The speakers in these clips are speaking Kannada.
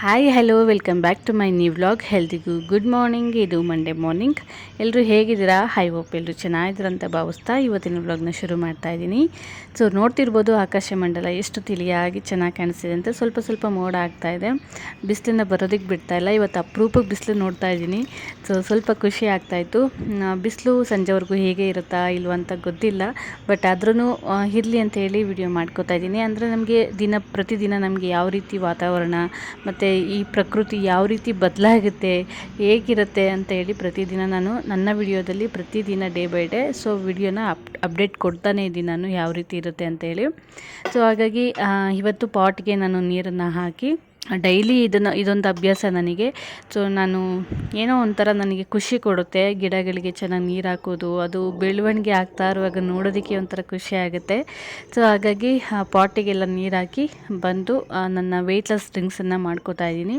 hi hello welcome back to my new vlog ಹೆಲ್ದಿಗೂ good morning ಇದು ಮಂಡೇ ಮಾರ್ನಿಂಗ್ ಎಲ್ಲರೂ ಹೇಗಿದ್ದೀರಾ? ಹೈ ಹೋಪ್ ಎಲ್ಲರೂ ಚೆನ್ನಾಗಿದ್ದೀರಂತ ಭಾವಿಸ್ತಾ ಇವತ್ತಿನ ವ್ಲಾಗ್ನ ಶುರು ಮಾಡ್ತಾ ಇದ್ದೀನಿ. ಸೊ ನೋಡ್ತಿರ್ಬೋದು ಆಕಾಶ ಮಂಡಲ ಎಷ್ಟು ತಿಳಿಯಾಗಿ ಚೆನ್ನಾಗಿ ಕಾಣಿಸ್ತಿದೆ ಅಂತ. ಸ್ವಲ್ಪ ಸ್ವಲ್ಪ ಮೋಡ ಆಗ್ತಾ ಇದೆ. ಬಿಸಿಲನ್ನ ಬರೋದಕ್ಕೆ ಬಿಡ್ತಾ ಇಲ್ಲ. ಇವತ್ತು ಅಪರೂಪಕ್ಕೆ ಬಿಸಿಲು ನೋಡ್ತಾ ಇದ್ದೀನಿ. ಸೊ ಸ್ವಲ್ಪ ಖುಷಿ ಆಗ್ತಾಯಿತ್ತು ಬಿಸಿಲು ಸಂಜೆವರೆಗೂ ಹೇಗೆ ಇರುತ್ತಾ ಇಲ್ವಂತ ಅಂತ ಗೊತ್ತಿಲ್ಲ. ಬಟ್ ಆದ್ರೂ ಇರಲಿ ಅಂತ ಹೇಳಿ ವಿಡಿಯೋ ಮಾಡ್ಕೋತಾ ಇದ್ದೀನಿ. ಅಂದರೆ ನಮಗೆ ದಿನ, ಪ್ರತಿದಿನ ನಮಗೆ ಯಾವ ರೀತಿ ವಾತಾವರಣ, ಮತ್ತು ಈ ಪ್ರಕೃತಿ ಯಾವ ರೀತಿ ಬದಲಾಗುತ್ತೆ, ಹೇಗಿರುತ್ತೆ ಅಂತ ಹೇಳಿ ಪ್ರತಿದಿನ ನಾನು ನನ್ನ ವಿಡಿಯೋದಲ್ಲಿ ಪ್ರತಿದಿನ ಡೇ ಬೈ ಡೇ, ಸೊ ವಿಡಿಯೋನ ಅಪ್, ಅಪ್ಡೇಟ್ ಕೊಡ್ತಾನೇ ಇದ್ದೀನಿ ನಾನು ಯಾವ ರೀತಿ ಇರುತ್ತೆ ಅಂತೇಳಿ. ಸೊ ಹಾಗಾಗಿ ಇವತ್ತು ಪಾಟ್ಗೆ ನಾನು ನೀರನ್ನು ಹಾಕಿ ಡೈಲಿ ಇದನ್ನು, ಇದೊಂದು ಅಭ್ಯಾಸ ನನಗೆ. ಸೊ ನಾನು ಏನೋ ಒಂಥರ ನನಗೆ ಖುಷಿ ಕೊಡುತ್ತೆ. ಗಿಡಗಳಿಗೆ ಚೆನ್ನಾಗಿ ನೀರು ಹಾಕೋದು, ಅದು ಬೆಳವಣಿಗೆ ಆಗ್ತಾ ಇರುವಾಗ ನೋಡೋದಕ್ಕೆ ಒಂಥರ ಖುಷಿ ಆಗುತ್ತೆ. ಸೊ ಹಾಗಾಗಿ ಪಾಟಿಗೆಲ್ಲ ನೀರು ಹಾಕಿ ಬಂದು ನನ್ನ ನನ್ನ ವೆಯ್ಟ್ಲೆಸ್ ಡ್ರಿಂಕ್ಸನ್ನು ಮಾಡ್ಕೋತಾ ಇದ್ದೀನಿ.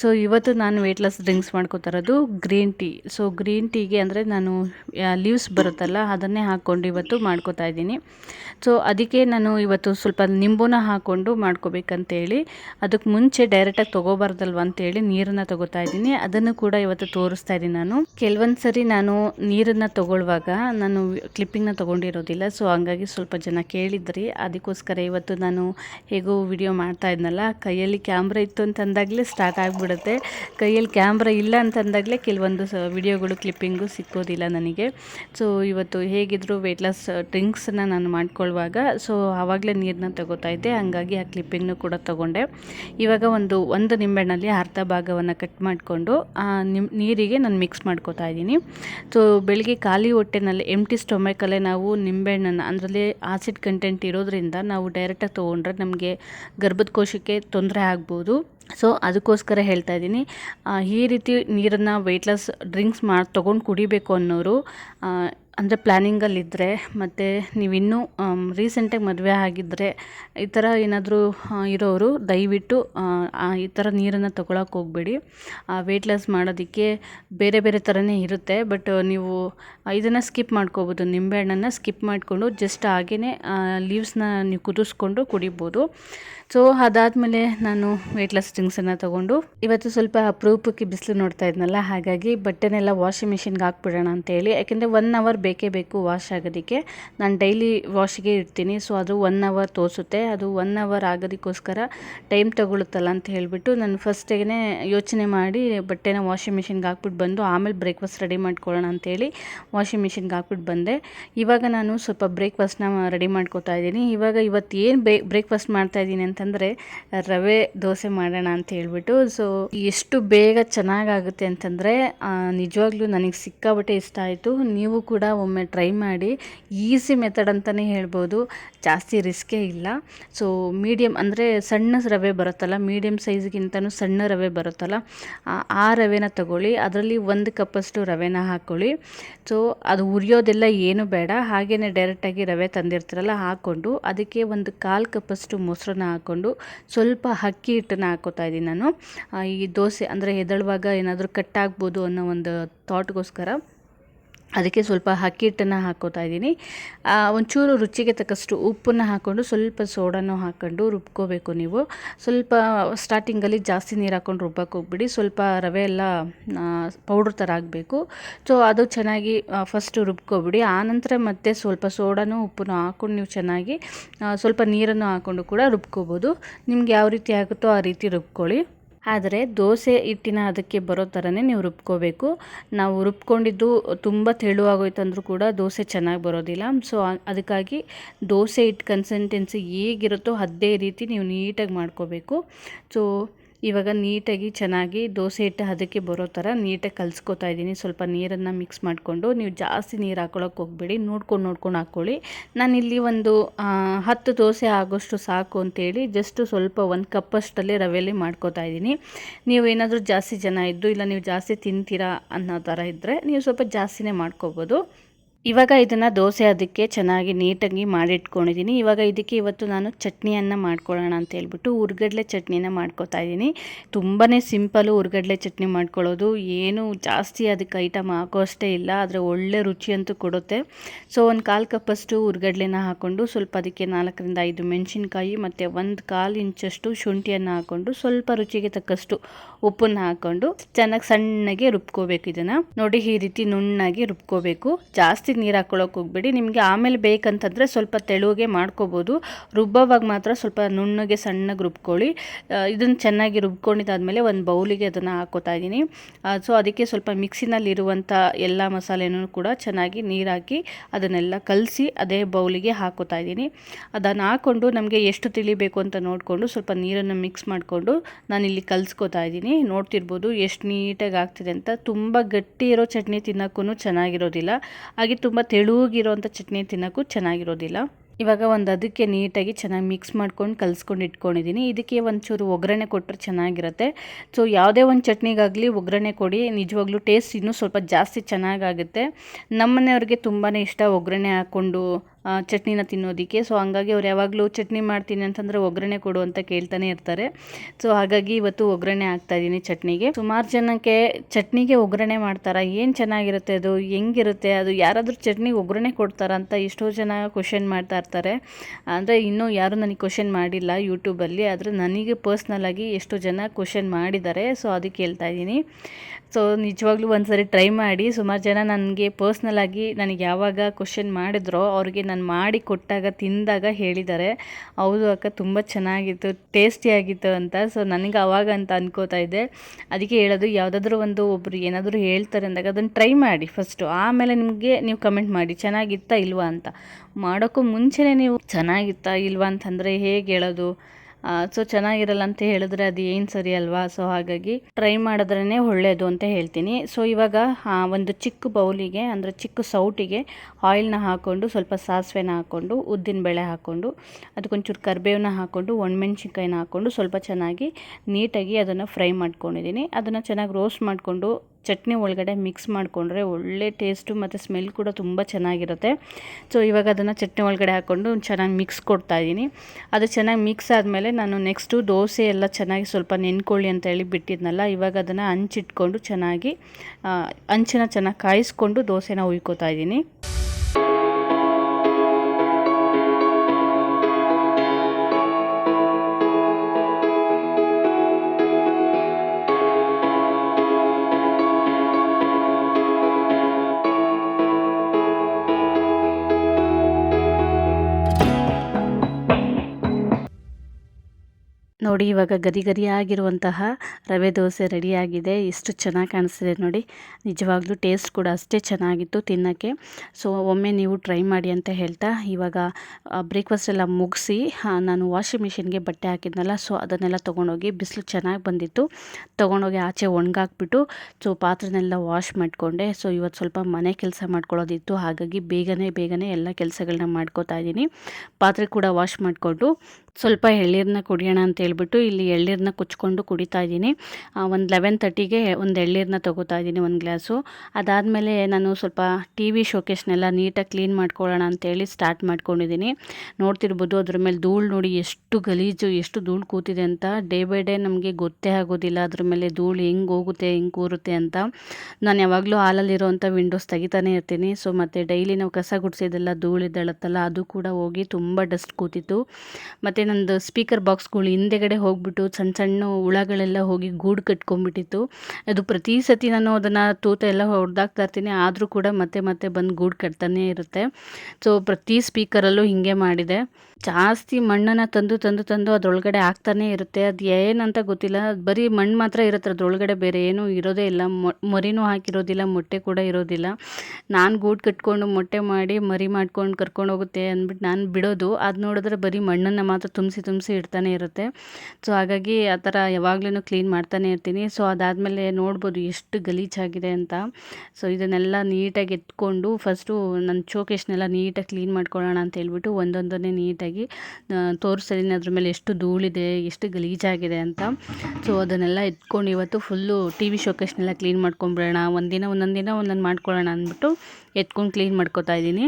ಸೊ ಇವತ್ತು ನಾನು ವೆಯ್ಟ್ಲೆಸ್ ಡ್ರಿಂಕ್ಸ್ ಮಾಡ್ಕೋತಾ ಇರೋದು ಗ್ರೀನ್ ಟೀ ಸೊ ಗ್ರೀನ್ ಟೀಗೆ ಅಂದರೆ ನಾನು ಲೀವ್ಸ್ ಬರುತ್ತಲ್ಲ, ಅದನ್ನೇ ಹಾಕ್ಕೊಂಡು ಇವತ್ತು ಮಾಡ್ಕೋತಾ ಇದ್ದೀನಿ. ಸೊ ಅದಕ್ಕೆ ನಾನು ಇವತ್ತು ಸ್ವಲ್ಪ ನಿಂಬೂನ ಹಾಕ್ಕೊಂಡು ಮಾಡ್ಕೋಬೇಕಂತೇಳಿ. ಅದಕ್ಕೆ ಮುಂಚೆ ಡೈರೆಕ್ಟಾಗಿ ತೊಗೋಬಾರ್ದಲ್ವ ಅಂತೇಳಿ ನೀರನ್ನು ತಗೋತಾ ಇದ್ದೀನಿ. ಅದನ್ನು ಕೂಡ ಇವತ್ತು ತೋರಿಸ್ತಾ ಇದ್ದೀನಿ ನಾನು. ಕೆಲವೊಂದು ಸರಿ ನಾನು ನೀರನ್ನು ತಗೊಳ್ಳುವಾಗ ನಾನು ಕ್ಲಿಪ್ಪಿಂಗ್ನ ತೊಗೊಂಡಿರೋದಿಲ್ಲ. ಸೊ ಹಂಗಾಗಿ ಸ್ವಲ್ಪ ಜನ ಕೇಳಿದ್ರಿ. ಅದಕ್ಕೋಸ್ಕರ ಇವತ್ತು ನಾನು ಹೇಗೋ ವಿಡಿಯೋ ಮಾಡ್ತಾ ಇದ್ನಲ್ಲ, ಕೈಯಲ್ಲಿ ಕ್ಯಾಮ್ರಾ ಇತ್ತು ಅಂತಂದಾಗಲೇ ಸ್ಟಾರ್ಟ್ ಆಗಿಬಿಡುತ್ತೆ. ಕೈಯಲ್ಲಿ ಕ್ಯಾಮ್ರಾ ಇಲ್ಲ ಅಂತಂದಾಗಲೇ ಕೆಲವೊಂದು ಸ ವಿಡಿಯೋಗಳು ಕ್ಲಿಪ್ಪಿಂಗು ಸಿಕ್ಕೋದಿಲ್ಲ ನನಗೆ. ಸೊ ಇವತ್ತು ಹೇಗಿದ್ರು ವೆಯ್ಟ್ಲೆಸ್ ಡ್ರಿಂಕ್ಸನ್ನು ನಾನು ಮಾಡ್ಕೊಳ್ಳುವಾಗ ಸೊ ಆವಾಗಲೇ ನೀರನ್ನ ತಗೋತಾ ಇದ್ದೆ. ಹಂಗಾಗಿ ಆ ಕ್ಲಿಪ್ಪಿಂಗ್ನು ಕೂಡ ತಗೊಂಡೆ. ಇವಾಗ ಒಂದು ಒಂದು ನಿಂಬೆಹಣ್ಣಲ್ಲಿ ಅರ್ಧ ಭಾಗವನ್ನು ಕಟ್ ಮಾಡಿಕೊಂಡು ನಿಮ್, ನೀರಿಗೆ ನಾನು ಮಿಕ್ಸ್ ಮಾಡ್ಕೋತಾ ಇದ್ದೀನಿ. ಸೊ ಬೆಳಗ್ಗೆ ಖಾಲಿ ಹೊಟ್ಟೆನಲ್ಲಿ ಎಂಟಿ ಸ್ಟೊಮೆಕಲ್ಲೇ ನಾವು ನಿಂಬೆಹಣ್ಣನ್ನು, ಅದರಲ್ಲಿ ಆಸಿಡ್ ಕಂಟೆಂಟ್ ಇರೋದ್ರಿಂದ ನಾವು ಡೈರೆಕ್ಟಾಗಿ ತೊಗೊಂಡ್ರೆ ನಮಗೆ ಗರ್ಭದ ಕೋಶಕ್ಕೆ ತೊಂದರೆ ಆಗ್ಬೋದು. ಸೊ ಅದಕ್ಕೋಸ್ಕರ ಹೇಳ್ತಾ ಇದ್ದೀನಿ. ಈ ರೀತಿ ನೀರನ್ನು ವೆಯ್ಟ್ಲೆಸ್ ಡ್ರಿಂಕ್ಸ್ ಮಾಡಿ, ತೊಗೊಂಡು ಕುಡಿಬೇಕು ಅನ್ನೋರು ಅಂದರೆ ಪ್ಲ್ಯಾನಿಂಗಲ್ಲಿದ್ದರೆ ಮತ್ತು ನೀವಿನ್ನೂ ರೀಸೆಂಟಾಗಿ ಮದುವೆ ಆಗಿದ್ದರೆ ಈ ಥರ ಏನಾದರೂ ಇರೋರು ದಯವಿಟ್ಟು ಈ ಥರ ನೀರನ್ನು ತೊಗೊಳಕ್ಕೆ ಹೋಗಬೇಡಿ. ವೆಯ್ಟ್ ಲಾಸ್ ಮಾಡೋದಕ್ಕೆ ಬೇರೆ ಬೇರೆ ಥರನೇ ಇರುತ್ತೆ ಬಟ್ ನೀವು ಇದನ್ನು ಸ್ಕಿಪ್ ಮಾಡ್ಕೋಬೋದು. ನಿಂಬೆಹಣ್ಣನ್ನು ಸ್ಕಿಪ್ ಮಾಡಿಕೊಂಡು ಜಸ್ಟ್ ಹಾಗೆಯೇ ಲೀವ್ಸ್ನ ನೀವು ಕುದಿಸ್ಕೊಂಡು ಕುಡಿಬೋದು. ಸೊ ಅದಾದಮೇಲೆ ನಾನು ವೆಯ್ಟ್ಲೆಸ್ ಡ್ರಿಂಕ್ಸನ್ನು ತೊಗೊಂಡು, ಇವತ್ತು ಸ್ವಲ್ಪ ಅಪರೂಪಕ್ಕೆ ಬಿಸಿಲು ನೋಡ್ತಾ ಇದ್ನಲ್ಲ, ಹಾಗಾಗಿ ಬಟ್ಟೆನೆಲ್ಲ ವಾಷಿಂಗ್ ಮಿಷಿನ್ಗೆ ಹಾಕ್ಬಿಡೋಣ ಅಂತೇಳಿ ಯಾಕೆಂದರೆ ಒನ್ ಅವರ್ ಬೇಕೇ ಬೇಕು ವಾಶ್ ಆಗೋದಕ್ಕೆ. ನಾನು ಡೈಲಿ ವಾಶಿಗೆ ಇಡ್ತೀನಿ. ಸೊ ಅದು ಒನ್ ಅವರ್ ತೋರಿಸುತ್ತೆ. ಅದು ಒನ್ ಅವರ್ ಆಗೋದಕ್ಕೋಸ್ಕರ ಟೈಮ್ ತಗೊಳುತ್ತಲ್ಲ ಅಂತ ಹೇಳಿಬಿಟ್ಟು ನಾನು ಫಸ್ಟಿಗೆ ಯೋಚನೆ ಮಾಡಿ ಬಟ್ಟೆನ ವಾಷಿಂಗ್ ಮಿಷಿನ್ಗೆ ಹಾಕ್ಬಿಟ್ಟು ಬಂದು ಆಮೇಲೆ ಬ್ರೇಕ್ಫಾಸ್ಟ್ ರೆಡಿ ಮಾಡ್ಕೊಳ್ಳೋಣ ಅಂತೇಳಿ ವಾಷಿಂಗ್ ಮಿಷಿನ್ಗೆ ಹಾಕ್ಬಿಟ್ಟು ಬಂದೆ. ಇವಾಗ ನಾನು ಸ್ವಲ್ಪ ಬ್ರೇಕ್ಫಾಸ್ಟ್ನ ರೆಡಿ ಮಾಡ್ಕೋತಾ ಇದ್ದೀನಿ. ಇವಾಗ ಇವತ್ತು ಏನು ಬೇ ಬ್ರೇಕ್ಫಾಸ್ಟ್ ಮಾಡ್ತಾ ಇದ್ದೀನಿ ಅಂತಂದರೆ ರವೆ ದೋಸೆ ಮಾಡೋಣ ಅಂತ ಹೇಳ್ಬಿಟ್ಟು. ಸೊ ಎಷ್ಟು ಬೇಗ ಚೆನ್ನಾಗಾಗುತ್ತೆ ಅಂತಂದರೆ ನಿಜವಾಗ್ಲೂ ನನಗೆ ಸಿಕ್ಕಾಬಟ್ಟೆ ಇಷ್ಟ ಆಯಿತು. ನೀವು ಕೂಡ ಒಮ್ಮೆ ಟ್ರೈ ಮಾಡಿ, ಈಸಿ ಮೆಥಡ್ ಅಂತಲೇ ಹೇಳ್ಬೋದು. ಜಾಸ್ತಿ ರಿಸ್ಕೇ ಇಲ್ಲ. ಸೊ ಮೀಡಿಯಮ್ ಅಂದರೆ ಸಣ್ಣ ರವೆ ಬರುತ್ತಲ್ಲ ಮೀಡಿಯಮ್ ಸೈಜ್ಗಿಂತನೂ ಸಣ್ಣ ರವೆ ಬರುತ್ತಲ್ಲ, ಆ- ರವೆನ ತಗೊಳ್ಳಿ. ಅದರಲ್ಲಿ ಒಂದು ಕಪ್ಪಷ್ಟು ರವೆನ ಹಾಕ್ಕೊಳ್ಳಿ ಸೊ ಅದು ಉರಿಯೋದೆಲ್ಲ ಏನು ಬೇಡ. ಹಾಗೆಯೇ ಡೈರೆಕ್ಟಾಗಿ ರವೆ ತಂದಿರ್ತೀರಲ್ಲ, ಹಾಕ್ಕೊಂಡು ಅದಕ್ಕೆ ಒಂದು ಕಾಲು ಕಪ್ಪಷ್ಟು ಮೊಸರನ್ನ ಹಾಕ್ಕೊಂಡು ಸ್ವಲ್ಪ ಅಕ್ಕಿ ಹಿಟ್ಟನ್ನ ಹಾಕೋತಾ ಇದ್ದೀನಿ ನಾನು. ಈ ದೋಸೆ ಅಂದರೆ ಹೆದಳುವಾಗ ಏನಾದರೂ ಕಟ್ಟಾಗ್ಬೋದು ಅನ್ನೋ ಒಂದು ಥಾಟ್ಗೋಸ್ಕರ ಅದಕ್ಕೆ ಸ್ವಲ್ಪ ಅಕ್ಕಿ ಹಿಟ್ಟನ್ನು ಹಾಕ್ಕೋತಾ ಇದ್ದೀನಿ ಒಂಚೂರು ರುಚಿಗೆ ತಕ್ಕಷ್ಟು ಉಪ್ಪನ್ನು ಹಾಕ್ಕೊಂಡು ಸ್ವಲ್ಪ ಸೋಡಾನು ಹಾಕ್ಕೊಂಡು ರುಬ್ಕೋಬೇಕು ನೀವು. ಸ್ವಲ್ಪ ಸ್ಟಾರ್ಟಿಂಗಲ್ಲಿ ಜಾಸ್ತಿ ನೀರು ಹಾಕ್ಕೊಂಡು ರುಬ್ಬಕ್ಕೆ ಹೋಗ್ಬಿಡಿ. ಸ್ವಲ್ಪ ರವೆ ಎಲ್ಲ ಪೌಡ್ರ್ ಥರ ಆಗಬೇಕು. ಸೊ ಅದು ಚೆನ್ನಾಗಿ ಫಸ್ಟು ರುಬ್ಕೊಬಿಡಿ. ಆನಂತರ ಮತ್ತೆ ಸ್ವಲ್ಪ ಸೋಡಾನು ಉಪ್ಪನ್ನು ಹಾಕ್ಕೊಂಡು ನೀವು ಚೆನ್ನಾಗಿ ಸ್ವಲ್ಪ ನೀರನ್ನು ಹಾಕ್ಕೊಂಡು ಕೂಡ ರುಬ್ಕೋಬೋದು. ನಿಮ್ಗೆ ಯಾವ ರೀತಿ ಆಗುತ್ತೋ ಆ ರೀತಿ ರುಬ್ಕೊಳ್ಳಿ. ಆದರೆ ದೋಸೆ ಹಿಟ್ಟಿನ ಅದಕ್ಕೆ ಬರೋ ಥರನೇ ನೀವು ರುಬ್ಕೋಬೇಕು. ನಾವು ರುಬ್ಕೊಂಡಿದ್ದು ತುಂಬ ತೆಳುವಾಗೋಯ್ತು ಅಂದರೂ ಕೂಡ ದೋಸೆ ಚೆನ್ನಾಗಿ ಬರೋದಿಲ್ಲ. ಸೊ, ಅದಕ್ಕಾಗಿ ದೋಸೆ ಹಿಟ್ಟು ಕನ್ಸಿಸ್ಟೆನ್ಸಿ ಹೇಗಿರುತ್ತೋ ಅದೇ ರೀತಿ ನೀವು ನೀಟಾಗಿ ಮಾಡ್ಕೋಬೇಕು. ಸೊ ಇವಾಗ ನೀಟಾಗಿ ಚೆನ್ನಾಗಿ ದೋಸೆ ಹಿಟ್ಟು ಅದಕ್ಕೆ ಬರೋ ಥರ ನೀಟಾಗಿ ಕಲಿಸ್ಕೊತಾ ಇದ್ದೀನಿ. ಸ್ವಲ್ಪ ನೀರನ್ನು ಮಿಕ್ಸ್ ಮಾಡಿಕೊಂಡು. ನೀವು ಜಾಸ್ತಿ ನೀರು ಹಾಕ್ಕೊಳಕ್ಕೆ ಹೋಗ್ಬೇಡಿ. ನೋಡ್ಕೊಂಡು ನೋಡ್ಕೊಂಡು ಹಾಕ್ಕೊಳ್ಳಿ ನಾನಿಲ್ಲಿ ಒಂದು ಹತ್ತು ದೋಸೆ ಆಗೋಷ್ಟು ಸಾಕು ಅಂತೇಳಿ ಜಸ್ಟ್ ಸ್ವಲ್ಪ ಒಂದು ಕಪ್ಪಷ್ಟಲ್ಲೇ ರವೆಯಲ್ಲಿ ಮಾಡ್ಕೋತಾ ಇದ್ದೀನಿ. ನೀವು ಏನಾದರೂ ಜಾಸ್ತಿ ಜನ ಇದ್ದು, ಇಲ್ಲ ನೀವು ಜಾಸ್ತಿ ತಿಂತೀರಾ ಅನ್ನೋ ಥರ ಇದ್ದರೆ ನೀವು ಸ್ವಲ್ಪ ಜಾಸ್ತಿನೇ ಮಾಡ್ಕೋಬೋದು. ಇವಾಗ ಇದನ್ನು ದೋಸೆ ಅದಕ್ಕೆ ಚೆನ್ನಾಗಿ ನೀಟಾಗಿ ಮಾಡಿಟ್ಕೊಂಡಿದ್ದೀನಿ. ಇವಾಗ ಇದಕ್ಕೆ ಇವತ್ತು ನಾನು ಚಟ್ನಿಯನ್ನು ಮಾಡ್ಕೊಳ್ಳೋಣ ಅಂತ ಹೇಳ್ಬಿಟ್ಟು ಉರ್ಗಡ್ಲೆ ಚಟ್ನಿನ ಮಾಡ್ಕೊತಾ ಇದ್ದೀನಿ. ತುಂಬಾ ಸಿಂಪಲು ಉರ್ಗಡ್ಲೆ ಚಟ್ನಿ ಮಾಡ್ಕೊಳ್ಳೋದು. ಏನು ಜಾಸ್ತಿ ಅದಕ್ಕೆ ಐಟಮ್ ಹಾಕೋ ಅಷ್ಟೇ ಇಲ್ಲ, ಆದರೆ ಒಳ್ಳೆ ರುಚಿ ಅಂತೂ ಕೊಡುತ್ತೆ. ಸೊ, ಒಂದು ಕಾಲು ಕಪ್ಪಷ್ಟು ಉರ್ಗಡ್ಲೆನ ಹಾಕ್ಕೊಂಡು ಸ್ವಲ್ಪ ಅದಕ್ಕೆ ನಾಲ್ಕರಿಂದ ಐದು ಮೆಣಸಿನ್ಕಾಯಿ ಮತ್ತು ಒಂದು ಕಾಲು ಇಂಚಷ್ಟು ಶುಂಠಿಯನ್ನು ಹಾಕ್ಕೊಂಡು ಸ್ವಲ್ಪ ರುಚಿಗೆ ತಕ್ಕಷ್ಟು ಉಪ್ಪನ್ನು ಹಾಕ್ಕೊಂಡು ಚೆನ್ನಾಗಿ ಸಣ್ಣಗೆ ರುಬ್ಕೋಬೇಕು ಇದನ್ನು. ನೋಡಿ ಈ ರೀತಿ ನುಣ್ಣಾಗಿ ರುಬ್ಕೋಬೇಕು. ಜಾಸ್ತಿ ನೀರು ಹಾಕ್ಕೊಳ್ಳೋಕೆ ಹೋಗ್ಬೇಡಿ. ನಿಮಗೆ ಆಮೇಲೆ ಬೇಕಂತಂದರೆ ಸ್ವಲ್ಪ ತೆಳುವಿಗೆ ಮಾಡ್ಕೋಬೋದು. ರುಬ್ಬೋವಾಗ ಮಾತ್ರ ಸ್ವಲ್ಪ ನುಣ್ಣಗೆ ಸಣ್ಣಗೆ ರುಬ್ಕೊಳ್ಳಿ. ಇದನ್ನು ಚೆನ್ನಾಗಿ ರುಬ್ಕೊಂಡಿದ್ದಾದಮೇಲೆ ಒಂದು ಬೌಲಿಗೆ ಅದನ್ನು ಹಾಕೋತಾ ಇದ್ದೀನಿ ಸೊ ಅದಕ್ಕೆ ಸ್ವಲ್ಪ ಮಿಕ್ಸಿನಲ್ಲಿರುವಂಥ ಎಲ್ಲ ಮಸಾಲೆನೂ ಕೂಡ ಚೆನ್ನಾಗಿ ನೀರು ಹಾಕಿ ಅದನ್ನೆಲ್ಲ ಕಲಸಿ ಅದೇ ಬೌಲಿಗೆ ಹಾಕೋತಾ ಇದ್ದೀನಿ ಅದನ್ನು ಹಾಕ್ಕೊಂಡು ನಮಗೆ ಎಷ್ಟು ತಿಳಿಬೇಕು ಅಂತ ನೋಡಿಕೊಂಡು ಸ್ವಲ್ಪ ನೀರನ್ನು ಮಿಕ್ಸ್ ಮಾಡಿಕೊಂಡು ಇಲ್ಲಿ ಕಲಿಸ್ಕೋತಾ ಇದ್ದೀನಿ ನೋಡ್ತಿರ್ಬೋದು ಎಷ್ಟು ನೀಟಾಗಿ ಆಗ್ತಿದೆ ಅಂತ. ತುಂಬ ಗಟ್ಟಿ ಇರೋ ಚಟ್ನಿ ತಿನ್ನೋಕ್ಕೂ ಚೆನ್ನಾಗಿರೋದಿಲ್ಲ. ಹಾಗೆ ತುಂಬ ತೆಳುಗಿರೋಂಥ ಚಟ್ನಿ ತಿನ್ನೋಕ್ಕೂ ಚೆನ್ನಾಗಿರೋದಿಲ್ಲ. ಇವಾಗ ಒಂದು ಅದಕ್ಕೆ ನೀಟಾಗಿ ಚೆನ್ನಾಗಿ ಮಿಕ್ಸ್ ಮಾಡ್ಕೊಂಡು ಕಲಿಸ್ಕೊಂಡು ಇಟ್ಕೊಂಡಿದ್ದೀನಿ ಇದಕ್ಕೆ ಒಂಚೂರು ಒಗ್ಗರಣೆ ಕೊಟ್ಟರೆ ಚೆನ್ನಾಗಿರುತ್ತೆ. ಸೊ ಯಾವುದೇ ಒಂದು ಚಟ್ನಿಗಾಗಲಿ ಒಗ್ಗರಣೆ ಕೊಡಿ. ನಿಜವಾಗ್ಲೂ ಟೇಸ್ಟ್ ಇನ್ನೂ ಸ್ವಲ್ಪ ಜಾಸ್ತಿ ಚೆನ್ನಾಗಾಗುತ್ತೆ. ನಮ್ಮನೆಯವ್ರಿಗೆ ತುಂಬಾ ಇಷ್ಟ ಒಗ್ಗರಣೆ ಹಾಕ್ಕೊಂಡು ಚಟ್ನಿನ ತಿನ್ನೋದಕ್ಕೆ. ಸೊ ಹಂಗಾಗಿ ಅವ್ರು ಯಾವಾಗಲೂ ಚಟ್ನಿ ಮಾಡ್ತೀನಿ ಅಂತಂದರೆ ಒಗ್ಗರಣೆ ಕೊಡು ಅಂತ ಕೇಳ್ತಾನೆ ಇರ್ತಾರೆ. ಸೊ ಹಾಗಾಗಿ ಇವತ್ತು ಒಗ್ಗರಣೆ ಹಾಕ್ತಾಯಿದ್ದೀನಿ ಚಟ್ನಿಗೆ. ಸುಮಾರು ಜನಕ್ಕೆ ಚಟ್ನಿಗೆ ಒಗ್ಗರಣೆ ಮಾಡ್ತಾರಾ? ಏನು ಚೆನ್ನಾಗಿರುತ್ತೆ ಅದು? ಹೆಂಗಿರುತ್ತೆ? ಅದು ಯಾರಾದರೂ ಚಟ್ನಿಗೆ ಒಗ್ಗರಣೆ ಕೊಡ್ತಾರ ಅಂತ ಎಷ್ಟೋ ಜನ ಕ್ವಶನ್ ಮಾಡ್ತಾ ಇರ್ತಾರೆ. ಅಂದರೆ ಇನ್ನೂ ಯಾರೂ ನನಗೆ ಕ್ವಶನ್ ಮಾಡಿಲ್ಲ ಯೂಟ್ಯೂಬಲ್ಲಿ ಆದರೆ ನನಗೆ ಪರ್ಸ್ನಲಾಗಿ ಎಷ್ಟೋ ಜನ ಕ್ವಶನ್ ಮಾಡಿದ್ದಾರೆ. ಸೊ ಅದಕ್ಕೆ ಹೇಳ್ತಾ ಇದ್ದೀನಿ. ಸೊ ನಿಜವಾಗ್ಲೂ ಒಂದು ಸರಿ ಟ್ರೈ ಮಾಡಿ. ಸುಮಾರು ಜನ ನನಗೆ ಪರ್ಸ್ನಲಾಗಿ ನನಗೆ ಯಾವಾಗ ಕ್ವಶನ್ ಮಾಡಿದ್ರೋ ಅವ್ರಿಗೆ ನಾನು ಮಾಡಿ ಕೊಟ್ಟಾಗ, ತಿಂದಾಗ ಹೇಳಿದ್ದಾರೆ. ಹೌದು ಅಕ್ಕ, ತುಂಬ ಚೆನ್ನಾಗಿತ್ತು ಟೇಸ್ಟಿಯಾಗಿತ್ತು ಅಂತ. ಸೊ ನನಗೆ ಅವಾಗ ಅಂತ ಅನ್ಕೋತಾ ಇದ್ದೆ. ಅದಕ್ಕೆ ಹೇಳೋದು, ಯಾವುದಾದ್ರೂ ಒಂದು ಒಬ್ಬರು ಏನಾದರೂ ಹೇಳ್ತಾರೆ ಅಂದಾಗ ಅದನ್ನು ಟ್ರೈ ಮಾಡಿ ಫಸ್ಟು ಆಮೇಲೆ ನಿಮಗೆ ನೀವು ಕಮೆಂಟ್ ಮಾಡಿ, ಚೆನ್ನಾಗಿತ್ತಾ ಇಲ್ವಾ ಅಂತ. ಮಾಡೋಕ್ಕೂ ಮುಂಚೆನೇ ನೀವು, ಚೆನ್ನಾಗಿತ್ತಾ ಇಲ್ವಾ ಅಂತಂದರೆ ಹೇಗೆ ಹೇಳೋದು? ಸೊ ಚೆನ್ನಾಗಿರಲ್ಲ ಅಂತ ಹೇಳಿದ್ರೆ ಅದು ಏನು ಸರಿ ಅಲ್ವಾ? ಸೊ ಹಾಗಾಗಿ ಟ್ರೈ ಮಾಡಿದ್ರೇ ಒಳ್ಳೆಯದು ಅಂತ ಹೇಳ್ತೀನಿ. ಸೊ ಇವಾಗ ಒಂದು ಚಿಕ್ಕ ಬೌಲಿಗೆ, ಅಂದರೆ ಚಿಕ್ಕ ಸೌಟಿಗೆ ಆಯಿಲ್ನ ಹಾಕ್ಕೊಂಡು ಸ್ವಲ್ಪ ಸಾಸಿವೆನ ಹಾಕ್ಕೊಂಡು ಉದ್ದಿನ ಬೇಳೆ ಹಾಕ್ಕೊಂಡು ಅದಕ್ಕೊಂಚೂರು ಕರಿಬೇವನ್ನ ಹಾಕ್ಕೊಂಡು ಒಣಮೆಣ್ಸಿನ್ಕಾಯಿನ ಹಾಕ್ಕೊಂಡು ಸ್ವಲ್ಪ ಚೆನ್ನಾಗಿ ನೀಟಾಗಿ ಅದನ್ನು ಫ್ರೈ ಮಾಡ್ಕೊಂಡಿದ್ದೀನಿ. ಅದನ್ನು ಚೆನ್ನಾಗಿ ರೋಸ್ಟ್ ಮಾಡಿಕೊಂಡು ಚಟ್ನಿ ಒಳಗಡೆ ಮಿಕ್ಸ್ ಮಾಡಿಕೊಂಡ್ರೆ ಒಳ್ಳೆ ಟೇಸ್ಟು ಮತ್ತು ಸ್ಮೆಲ್ ಕೂಡ ತುಂಬ ಚೆನ್ನಾಗಿರುತ್ತೆ. ಸೊ ಇವಾಗ ಅದನ್ನು ಚಟ್ನಿ ಒಳಗಡೆ ಹಾಕ್ಕೊಂಡು ಚೆನ್ನಾಗಿ ಮಿಕ್ಸ್ ಕೊಡ್ತಾ ಇದ್ದೀನಿ ಅದು ಚೆನ್ನಾಗಿ ಮಿಕ್ಸ್ ಆದಮೇಲೆ ನಾನು ನೆಕ್ಸ್ಟು ದೋಸೆ ಎಲ್ಲ ಚೆನ್ನಾಗಿ ಸ್ವಲ್ಪ ನೆನ್ಕೊಳ್ಳಿ ಅಂತ ಹೇಳಿ ಬಿಟ್ಟಿದ್ನಲ್ಲ, ಇವಾಗ ಅದನ್ನು ಹಂಚಿಟ್ಕೊಂಡು ಚೆನ್ನಾಗಿ ಹಂಚಿನ ಚೆನ್ನಾಗಿ ಕಾಯಿಸ್ಕೊಂಡು ದೋಸೆನ ಉಯ್ಕೋತಾ ಇದ್ದೀನಿ ನೋಡಿ, ಇವಾಗ ಗರಿ ಗರಿಯಾಗಿರುವಂತಹ ರವೆ ದೋಸೆ ರೆಡಿಯಾಗಿದೆ. ಎಷ್ಟು ಚೆನ್ನಾಗಿ ಕಾಣಿಸ್ತಿದೆ ನೋಡಿ. ನಿಜವಾಗ್ಲೂ ಟೇಸ್ಟ್ ಕೂಡ ಅಷ್ಟೇ ಚೆನ್ನಾಗಿತ್ತು ತಿನ್ನೋಕ್ಕೆ. ಸೊ, ಒಮ್ಮೆ ನೀವು ಟ್ರೈ ಮಾಡಿ ಅಂತ ಹೇಳ್ತಾ, ಇವಾಗ ಬ್ರೇಕ್ಫಾಸ್ಟ್ ಎಲ್ಲ ಮುಗಿಸಿ ನಾನು ವಾಷಿಂಗ್ ಮಿಷಿನ್ಗೆ ಬಟ್ಟೆ ಹಾಕಿದ್ನಲ್ಲ, ಸೊ, ಅದನ್ನೆಲ್ಲ ತೊಗೊಂಡೋಗಿ ಬಿಸಿಲು ಚೆನ್ನಾಗಿ ಬಂದಿತ್ತು. ತೊಗೊಂಡೋಗಿ ಆಚೆ ಒಣಗಾಕ್ಬಿಟ್ಟು, ಸೊ, ಪಾತ್ರೆನೆಲ್ಲ ವಾಶ್ ಮಾಡಿಕೊಂಡೆ. ಸೊ, ಇವತ್ತು ಸ್ವಲ್ಪ ಮನೆ ಕೆಲಸ ಮಾಡ್ಕೊಳ್ಳೋದಿತ್ತು, ಹಾಗಾಗಿ ಬೇಗನೆ ಬೇಗನೆ ಎಲ್ಲ ಕೆಲಸಗಳನ್ನ ಮಾಡ್ಕೋತಾ ಇದ್ದೀನಿ. ಪಾತ್ರೆ ಕೂಡ ವಾಶ್ ಮಾಡಿಕೊಂಡು ಸ್ವಲ್ಪ ಎಳ್ಳೀರನ್ನ ಕುಡಿಯೋಣ ಅಂತ ಹೇಳ್ಬಿಟ್ಟು ಇಲ್ಲಿ ಎಳ್ಳೀರನ್ನ ಕುಚ್ಕೊಂಡು ಕುಡಿತಾ ಇದ್ದೀನಿ. ಒಂದು ಲೆವೆನ್ ತರ್ಟಿಗೆ ಒಂದು ಎಳ್ಳೀರನ್ನ ತೊಗೋತಾ ಇದ್ದೀನಿ ಒಂದು ಗ್ಲಾಸು. ಅದಾದಮೇಲೆ ನಾನು ಸ್ವಲ್ಪ ಟಿ ವಿ ಶೋಕೇಸ್ನೆಲ್ಲ ನೀಟಾಗಿ ಕ್ಲೀನ್ ಮಾಡ್ಕೊಳ್ಳೋಣ ಅಂತೇಳಿ ಸ್ಟಾರ್ಟ್ ಮಾಡ್ಕೊಂಡಿದ್ದೀನಿ. ನೋಡ್ತಿರ್ಬೋದು ಅದ್ರ ಮೇಲೆ ಧೂಳು ನೋಡಿ ಎಷ್ಟು ಗಲೀಜು, ಎಷ್ಟು ಧೂಳು ಕೂತಿದೆ ಅಂತ. ಡೇ ಬೈ ಡೇ ನಮಗೆ ಗೊತ್ತೇ ಆಗೋದಿಲ್ಲ ಅದ್ರ ಮೇಲೆ ಧೂಳು ಹೆಂಗೆ ಹೋಗುತ್ತೆ, ಹೆಂಗೆ ಕೂರುತ್ತೆ ಅಂತ. ನಾನು ಯಾವಾಗಲೂ ಹಾಲಲ್ಲಿರೋವಂಥ ವಿಂಡೋಸ್ ತೆಗಿತಾನೆ ಇರ್ತೀನಿ. ಸೊ ಮತ್ತು ಡೈಲಿ ನಾವು ಕಸ ಗುಡಿಸಿದೆಲ್ಲ ಧೂಳಿದ್ದಾಳತ್ತಲ್ಲ, ಅದು ಕೂಡ ಹೋಗಿ ತುಂಬ ಡಸ್ಟ್ ಕೂತಿತ್ತು. ಮತ್ತು ನಂದು ಸ್ಪೀಕರ್ ಬಾಕ್ಸ್ಗಳು ಹಿಂದೆಗಡೆ ಹೋಗ್ಬಿಟ್ಟು ಸಣ್ಣ ಸಣ್ಣ ಹುಳಗಳೆಲ್ಲ ಹೋಗಿ ಗೂಡು ಕಟ್ಕೊಂಡ್ಬಿಟ್ಟಿತ್ತು. ಅದು ಪ್ರತಿ ಸತಿ ನಾನು ಅದನ್ನು ತೂತ ಎಲ್ಲ ಹೊಡೆದಾಕ್ತಾ ಇರ್ತೀನಿ, ಆದರೂ ಕೂಡ ಮತ್ತೆ ಮತ್ತೆ ಬಂದು ಗೂಡು ಕಟ್ತಾನೇ ಇರುತ್ತೆ. ಸೊ ಪ್ರತಿ ಸ್ಪೀಕರಲ್ಲೂ ಹೀಗೆ ಮಾಡಿದೆ. ಜಾಸ್ತಿ ಮಣ್ಣನ್ನು ತಂದು ತಂದು ತಂದು ಅದರೊಳಗಡೆ ಹಾಕ್ತಾನೆ ಇರುತ್ತೆ. ಅದು ಏನಂತ ಗೊತ್ತಿಲ್ಲ. ಬರೀ ಮಣ್ಣು ಮಾತ್ರ ಇರುತ್ತೆ. ಅದ್ರೊಳಗಡೆ ಬೇರೆ ಏನೂ ಇರೋದೇ ಇಲ್ಲ. ಮರಿನೂ ಹಾಕಿರೋದಿಲ್ಲ. ಮೊಟ್ಟೆ ಕೂಡ ಇರೋದಿಲ್ಲ. ನಾನು ಗೂಡು ಕಟ್ಕೊಂಡು ಮೊಟ್ಟೆ ಮಾಡಿ, ಮರಿ ಮಾಡ್ಕೊಂಡು ಕರ್ಕೊಂಡು ಹೋಗುತ್ತೆ ಅಂದ್ಬಿಟ್ಟು ನಾನು ಬಿಡೋದು. ಅದು ನೋಡಿದ್ರೆ ಬರೀ ಮಣ್ಣನ್ನು ಮಾತ್ರ ತುಂಬಿಸಿ ತುಂಬಿಸಿ ಇಡ್ತಾನೆ ಇರುತ್ತೆ. ಸೊ ಹಾಗಾಗಿ ಆ ಥರ ಯಾವಾಗ್ಲೂ ಕ್ಲೀನ್ ಮಾಡ್ತಾನೆ ಇರ್ತೀನಿ. ಸೊ ಅದಾದಮೇಲೆ ನೋಡ್ಬೋದು ಎಷ್ಟು ಗಲೀಜಾಗಿದೆ ಅಂತ. ಸೊ ಇದನ್ನೆಲ್ಲ ನೀಟಾಗಿ ಎತ್ಕೊಂಡು, ಫಸ್ಟು ನನ್ನ ಚೋಕೇಶ್ನೆಲ್ಲ ನೀಟಾಗಿ ಕ್ಲೀನ್ ಮಾಡ್ಕೊಳ್ಳೋಣ ಅಂತ ಹೇಳ್ಬಿಟ್ಟು ಒಂದೊಂದನ್ನೇ ನೀಟಾಗಿ ನೀಟಾಗಿ ತೋರಿಸ್ತಿದ್ದೀನಿ ಅದ್ರ ಮೇಲೆ ಎಷ್ಟು ಧೂಳಿದೆ, ಎಷ್ಟು ಗಲೀಜಾಗಿದೆ ಅಂತ. ಸೊ ಅದನ್ನೆಲ್ಲ ಎತ್ಕೊಂಡು ಇವತ್ತು ಫುಲ್ಲು ಟಿ ವಿ ಶೋಕೇಶ್ನೆಲ್ಲ ಕ್ಲೀನ್ ಮಾಡ್ಕೊಂಬಿಡೋಣ. ಒಂದಿನ, ಒಂದೊಂದು ದಿನ ಒಂದೊಂದು ಮಾಡ್ಕೊಳ್ಳೋಣ ಅಂದ್ಬಿಟ್ಟು ಎತ್ಕೊಂಡು ಕ್ಲೀನ್ ಮಾಡ್ಕೊತಾ ಇದ್ದೀನಿ.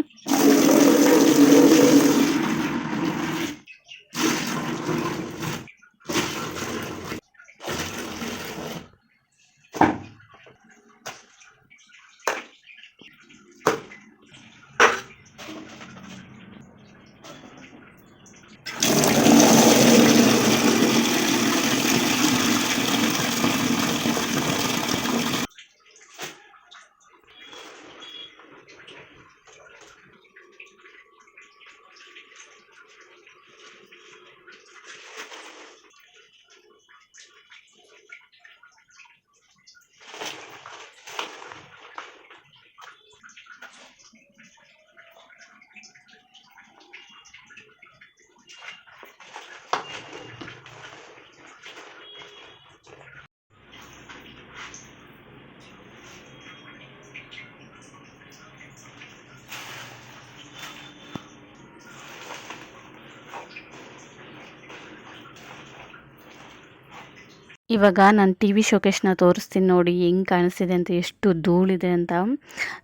ಇವಾಗ ನಾನು ಟಿ ವಿ ಶೋಕೇಶ್ನ ತೋರಿಸ್ತೀನಿ ನೋಡಿ ಹೆಂಗೆ ಕಾಣಿಸ್ತಿದೆ ಅಂತ ಎಷ್ಟು ಧೂಳಿದೆ ಅಂತ.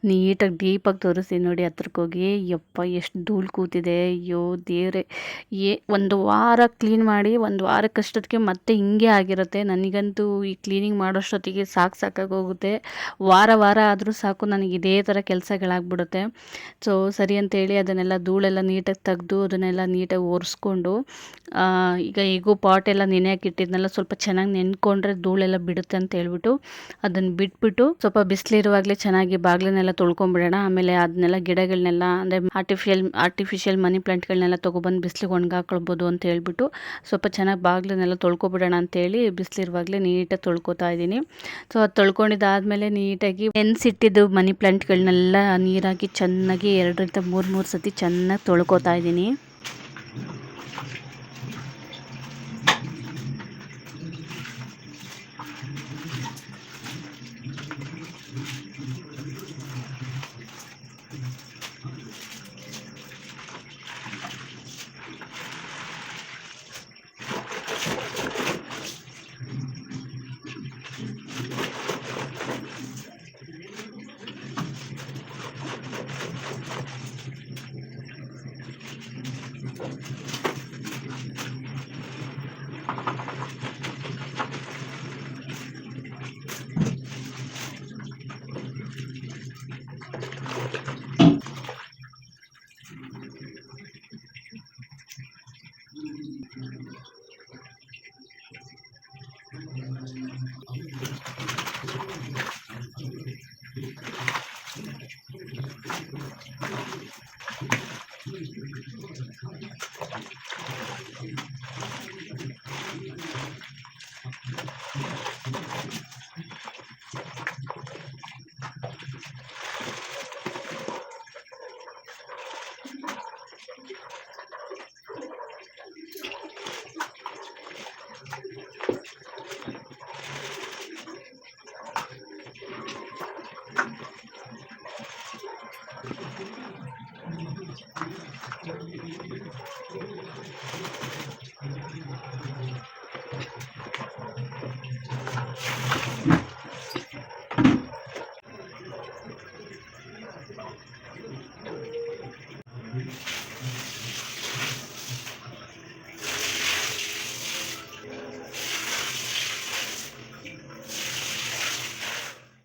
ನೀಟಾಗಿ ಡೀಪಾಗಿ ತೋರಿಸಿ ನೋಡಿ ಹತ್ರಕ್ಕೆ ಹೋಗಿ ಯಪ್ಪ, ಎಷ್ಟು ಧೂಳು ಕೂತಿದೆ. ಅಯ್ಯೋ, ದೇವ್ರೆ. ಏ, ಒಂದು ವಾರ ಕ್ಲೀನ್ ಮಾಡಿ, ಒಂದು ವಾರಕ್ಕಷ್ಟೊತ್ತಿಗೆ ಮತ್ತೆ ಹಿಂಗೆ ಆಗಿರುತ್ತೆ. ನನಗಂತೂ ಈ ಕ್ಲೀನಿಂಗ್ ಮಾಡೋಷ್ಟೊತ್ತಿಗೆ ಸಾಕು ಸಾಕಾಗಿ ಹೋಗುತ್ತೆ. ವಾರ ವಾರ ಆದರೂ ಸಾಕು, ನನಗೆ ಇದೇ ಥರ ಕೆಲಸಗಳಾಗ್ಬಿಡುತ್ತೆ. ಸೊ ಸರಿ ಅಂತೇಳಿ ಅದನ್ನೆಲ್ಲ ಧೂಳೆಲ್ಲ ನೀಟಾಗಿ ತೆಗೆದು, ಅದನ್ನೆಲ್ಲ ನೀಟಾಗಿ ಒರೆಸ್ಕೊಂಡು ಈಗ ಈಗೂ ಪಾಟ್ ಎಲ್ಲ ನೆನೆಯಕ್ಕೆ ಹಾಕಿಟ್ಟಿದ್ನೆಲ್ಲ, ಸ್ವಲ್ಪ ಚೆನ್ನಾಗಿ ನೆನ್ಕೊಂಡ್ರೆ ಧೂಳೆಲ್ಲ ಬಿಡುತ್ತೆ ಅಂತ ಹೇಳ್ಬಿಟ್ಟು ಅದನ್ನು ಬಿಟ್ಬಿಟ್ಟು ಸ್ವಲ್ಪ ಬಿಸಿಲಿರುವಾಗಲೇ ಚೆನ್ನಾಗಿ ಬಾಗಿಲನ್ನೆಲ್ಲ ತೊಳ್ಕೊಂಬಿಡೋಣ. ಆಮೇಲೆ ಅದನ್ನೆಲ್ಲ ಗಿಡಗಳನ್ನೆಲ್ಲ ಅಂದರೆ ಆರ್ಟಿಫಿಷಿಯಲ್ ಆರ್ಟಿಫಿಷಿಯಲ್ ಮನಿ ಪ್ಲಾಂಟ್ಗಳನ್ನೆಲ್ಲ ತೊಗೊಬಂದು ಬಿಸಿಲಿಗೆ ಒಣಗಾಕೊಳ್ಬೋದು ಅಂತ ಹೇಳ್ಬಿಟ್ಟು ಸ್ವಲ್ಪ ಚೆನ್ನಾಗಿ ಬಾಗಿಲನ್ನೆಲ್ಲ ತೊಳ್ಕೊಬಿಡೋಣ ಅಂತೇಳಿ ಬಿಸಿಲಿರುವಾಗಲೇ ನೀಟಾಗಿ ತೊಳ್ಕೊತಾ ಇದ್ದೀನಿ. ಸೊ ಅದು ತೊಳ್ಕೊಂಡಿದ್ದಾದಮೇಲೆ ನೀಟಾಗಿ ನೆನೆಸಿಟ್ಟಿದ್ದು ಮನಿ ಪ್ಲಾಂಟ್ಗಳನ್ನೆಲ್ಲ ನೀರಾಗಿ ಚೆನ್ನಾಗಿ ಎರಡರಿಂದ ಮೂರು ಮೂರು ಸತಿ ಚೆನ್ನಾಗಿ ತೊಳ್ಕೊತಾ ಇದ್ದೀನಿ.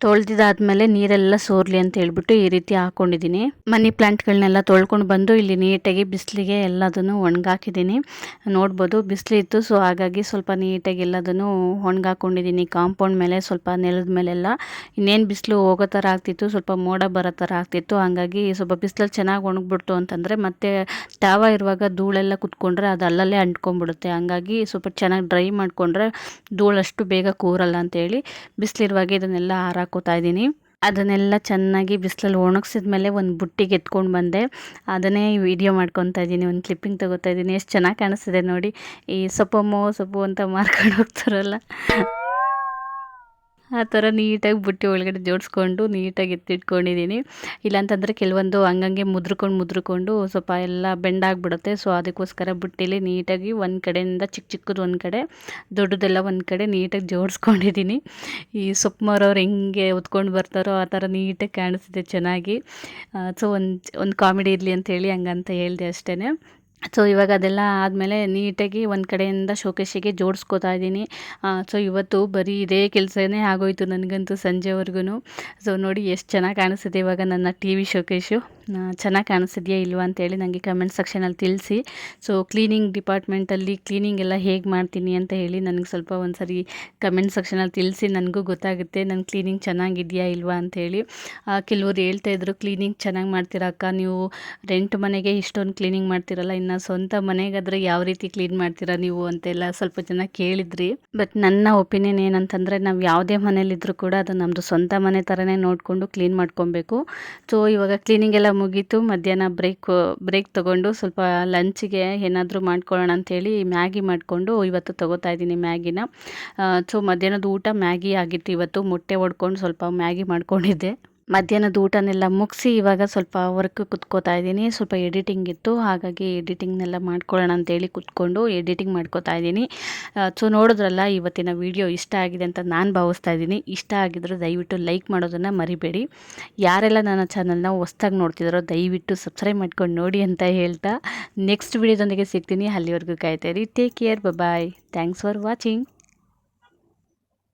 ತೊಳೆದಿದ್ದಾದ್ಮೇಲೆ ನೀರೆಲ್ಲ ಸೋರ್ಲಿ ಅಂತ ಹೇಳ್ಬಿಟ್ಟು ಈ ರೀತಿ ಹಾಕೊಂಡಿದ್ದೀನಿ. ಮನಿ ಪ್ಲಾಂಟ್ಗಳನ್ನೆಲ್ಲ ತೊಳ್ಕೊಂಡು ಬಂದು ಇಲ್ಲಿ ನೀಟಾಗಿ ಬಿಸಿಲಿಗೆ ಎಲ್ಲದನ್ನು ಒಣಗಾಕಿದ್ದೀನಿ. ನೋಡ್ಬೋದು ಬಿಸಿಲಿತ್ತು ಸೊ ಹಾಗಾಗಿ ಸ್ವಲ್ಪ ನೀಟಾಗಿ ಎಲ್ಲದನ್ನು ಒಣಗಾಕೊಂಡಿದ್ದೀನಿ. ಕಾಂಪೌಂಡ್ ಮೇಲೆ ಸ್ವಲ್ಪ ನೆಲದ ಮೇಲೆಲ್ಲ. ಇನ್ನೇನು ಬಿಸಿಲು ಹೋಗೋ ಥರ ಆಗ್ತಿತ್ತು, ಸ್ವಲ್ಪ ಮೋಡ ಬರೋ ಥರ ಆಗ್ತಿತ್ತು. ಹಾಗಾಗಿ ಸ್ವಲ್ಪ ಬಿಸಿಲಲ್ಲಿ ಚೆನ್ನಾಗಿ ಒಣಗಿಬಿಡ್ತು ಅಂತಂದರೆ ಮತ್ತೆ ತಾವ ಇರುವಾಗ ಧೂಳೆಲ್ಲ ಕುತ್ಕೊಂಡ್ರೆ ಅದು ಅಲ್ಲಲ್ಲೇ ಅಂಟ್ಕೊಂಡ್ಬಿಡುತ್ತೆ. ಹಂಗಾಗಿ ಸ್ವಲ್ಪ ಚೆನ್ನಾಗಿ ಡ್ರೈ ಮಾಡಿಕೊಂಡ್ರೆ ಧೂಳಷ್ಟು ಬೇಗ ಕೂರಲ್ಲ ಅಂತೇಳಿ ಬಿಸಿಲಿರುವಾಗ ಇದನ್ನೆಲ್ಲ ಹಾರಾಕ ಹಾಕೋತಾ ಇದ್ದೀನಿ. ಅದನ್ನೆಲ್ಲ ಚೆನ್ನಾಗಿ ಬಿಸಿಲಲ್ಲಿ ಒಣಗಿಸಿದ ಮೇಲೆ ಒಂದು ಬುಟ್ಟಿಗೆ ಎತ್ಕೊಂಡು ಬಂದೆ. ಅದನ್ನೇ ವಿಡಿಯೋ ಮಾಡ್ಕೊತಾ ಇದ್ದೀನಿ. ಒಂದು ಕ್ಲಿಪ್ಪಿಂಗ್ ತೊಗೋತಾ ಇದ್ದೀನಿ. ಎಷ್ಟು ಚೆನ್ನಾಗಿ ಕಾಣಿಸ್ತಿದೆ ನೋಡಿ. ಈ ಸೊಪ್ಪಮ್ಮೋ ಸೊಪ್ಪು ಅಂತ ಮಾರ್ಕೊಂಡು ಹೋಗ್ತಾರಲ್ಲ. ಆ ಥರ ನೀಟಾಗಿ ಬುಟ್ಟಿ ಒಳಗಡೆ ಜೋಡಿಸ್ಕೊಂಡು ನೀಟಾಗಿ ಎತ್ತಿಟ್ಕೊಂಡಿದ್ದೀನಿ. ಇಲ್ಲಾಂತಂದರೆ ಕೆಲವೊಂದು ಹಂಗಂಗೆ ಮುದ್ರಕೊಂಡು ಮುದ್ರಕೊಂಡು ಸ್ವಲ್ಪ ಎಲ್ಲ ಬೆಂಡಾಗ್ಬಿಡುತ್ತೆ ಸೊ ಅದಕ್ಕೋಸ್ಕರ ಬುಟ್ಟಿಲಿ ನೀಟಾಗಿ ಒಂದು ಕಡೆಯಿಂದ ಚಿಕ್ಕ ಚಿಕ್ಕದು ಒಂದು ಕಡೆ, ದೊಡ್ಡದೆಲ್ಲ ಒಂದು ಕಡೆ ನೀಟಾಗಿ ಜೋಡಿಸ್ಕೊಂಡಿದ್ದೀನಿ. ಈ ಸೊಪ್ಪು ಮಾರೋರು ಹೆಂಗೆ ಹೊತ್ಕೊಂಡು ಬರ್ತಾರೋ ಆ ಥರ ನೀಟಾಗಿ ಕಾಣಿಸ್ತಿದೆ ಚೆನ್ನಾಗಿ. ಸೊ ಒಂದು ಒಂದು ಕಾಮಿಡಿ ಇರಲಿ ಅಂತ ಹೇಳಿ ಹಂಗಂತ ಹೇಳಿದೆ ಅಷ್ಟೇ ಸೊ ಇವಾಗ ಅದೆಲ್ಲ ಆದಮೇಲೆ ನೀಟಾಗಿ ಒಂದು ಕಡೆಯಿಂದ ಶೋಕೇಶಿಗೆ ಜೋಡಿಸ್ಕೋತಾ ಇದ್ದೀನಿ. ಸೊ ಇವತ್ತು ಬರೀ ಇದೇ ಕೆಲಸನೇ ಆಗೋಯ್ತು ನನಗಂತೂ ಸಂಜೆವರೆಗೂ ಸೊ ನೋಡಿ ಎಷ್ಟು ಚೆನ್ನಾಗಿ ಕಾಣಿಸ್ತಿದೆ ಇವಾಗ ನನ್ನ ಟಿ ವಿ ಶೋಕೇಶು ಚೆನ್ನಾಗಿ ಕಾಣಿಸಿದೆಯಾ ಇಲ್ವಾ ಅಂತೇಳಿ ನನಗೆ ಕಮೆಂಟ್ ಸೆಕ್ಷನಲ್ಲಿ ತಿಳಿಸಿ. ಸೊ ಕ್ಲೀನಿಂಗ್ ಡಿಪಾರ್ಟ್ಮೆಂಟಲ್ಲಿ ಕ್ಲೀನಿಂಗ್ ಎಲ್ಲ ಹೇಗೆ ಮಾಡ್ತೀನಿ ಅಂತ ಹೇಳಿ ನನಗೆ ಸ್ವಲ್ಪ ಒಂದು ಸರಿ ಕಮೆಂಟ್ ಸೆಕ್ಷನಲ್ಲಿ ತಿಳಿಸಿ, ನನಗೂ ಗೊತ್ತಾಗುತ್ತೆ ನನ್ನ ಕ್ಲೀನಿಂಗ್ ಚೆನ್ನಾಗಿದೆಯಾ ಇಲ್ವಾ ಅಂತೇಳಿ ಕೆಲವರು ಹೇಳ್ತಾ ಇದ್ರು ಕ್ಲೀನಿಂಗ್ ಚೆನ್ನಾಗಿ ಮಾಡ್ತೀರಾ ಅಕ್ಕ? ನೀವು ರೆಂಟ್ ಮನೆಗೆ ಇಷ್ಟೊಂದು ಕ್ಲೀನಿಂಗ್ ಮಾಡ್ತಿರಲ್ಲ, ಇನ್ನು ಸ್ವಂತ ಮನೆಗಾದರೆ ಯಾವ ರೀತಿ ಕ್ಲೀನ್ ಮಾಡ್ತೀರಾ ನೀವು? ಅಂತೆಲ್ಲ ಸ್ವಲ್ಪ ಜನ ಕೇಳಿದ್ರಿ. ಬಟ್ ನನ್ನ ಒಪಿನಿಯನ್ ಏನಂತಂದರೆ, ನಾವು ಯಾವುದೇ ಮನೇಲಿದ್ದರೂ ಕೂಡ ಅದು ನಮ್ಮದು ಸ್ವಂತ ಮನೆ ಥರನೇ ನೋಡಿಕೊಂಡು ಕ್ಲೀನ್ ಮಾಡ್ಕೊಬೇಕು. ಸೊ ಇವಾಗ ಕ್ಲೀನಿಂಗ್ ಎಲ್ಲ ಮುಗೀತು. ಮಧ್ಯಾಹ್ನ ಬ್ರೇಕ್ ಬ್ರೇಕ್ ತೊಗೊಂಡು ಸ್ವಲ್ಪ ಲಂಚಿಗೆ ಏನಾದರೂ ಮಾಡ್ಕೊಳ್ಳೋಣ ಅಂಥೇಳಿ ಮ್ಯಾಗಿ ಮಾಡಿಕೊಂಡು ಇವತ್ತು ತೊಗೋತಾ ಇದ್ದೀನಿ ಮ್ಯಾಗಿನ ಸೊ ಮಧ್ಯಾಹ್ನದ ಊಟ ಮ್ಯಾಗಿ ಆಗಿತ್ತು. ಇವತ್ತು ಮೊಟ್ಟೆ ಒಡ್ಕೊಂಡು ಸ್ವಲ್ಪ ಮ್ಯಾಗಿ ಮಾಡ್ಕೊಂಡಿದ್ದೆ. ಮಧ್ಯಾಹ್ನದ ಊಟನೆಲ್ಲ ಮುಗಿಸಿ ಇವಾಗ ಸ್ವಲ್ಪ ವರ್ಕ್ ಕುತ್ಕೋತಾ ಇದ್ದೀನಿ. ಸ್ವಲ್ಪ ಎಡಿಟಿಂಗ್ ಇತ್ತು. ಹಾಗಾಗಿ ಎಡಿಟಿಂಗ್ನೆಲ್ಲ ಮಾಡ್ಕೊಳ್ಳೋಣ ಅಂತೇಳಿ ಕುತ್ಕೊಂಡು ಎಡಿಟಿಂಗ್ ಮಾಡ್ಕೋತಾ ಇದ್ದೀನಿ. ಸೊ ನೋಡಿದ್ರಲ್ಲ, ಇವತ್ತಿನ ವಿಡಿಯೋ ಇಷ್ಟ ಆಗಿದೆ ಅಂತ ನಾನು ಭಾವಿಸ್ತಾ ಇದ್ದೀನಿ. ಇಷ್ಟ ಆಗಿದ್ರೆ ದಯವಿಟ್ಟು ಲೈಕ್ ಮಾಡೋದನ್ನು ಮರಿಬೇಡಿ. ಯಾರೆಲ್ಲ ನನ್ನ ಚಾನಲ್ನ ಹೊಸ್ದಾಗಿ ನೋಡ್ತಿದ್ದಾರೋ ದಯವಿಟ್ಟು ಸಬ್ಸ್ಕ್ರೈಬ್ ಮಾಡ್ಕೊಂಡು ನೋಡಿ ಅಂತ ಹೇಳ್ತಾ ನೆಕ್ಸ್ಟ್ ವಿಡಿಯೋದೊಂದಿಗೆ ಸಿಗ್ತೀನಿ. ಅಲ್ಲಿವರೆಗೂ ಕಾಯ್ತಾ ಇರಿ. Take care bye thanks for watching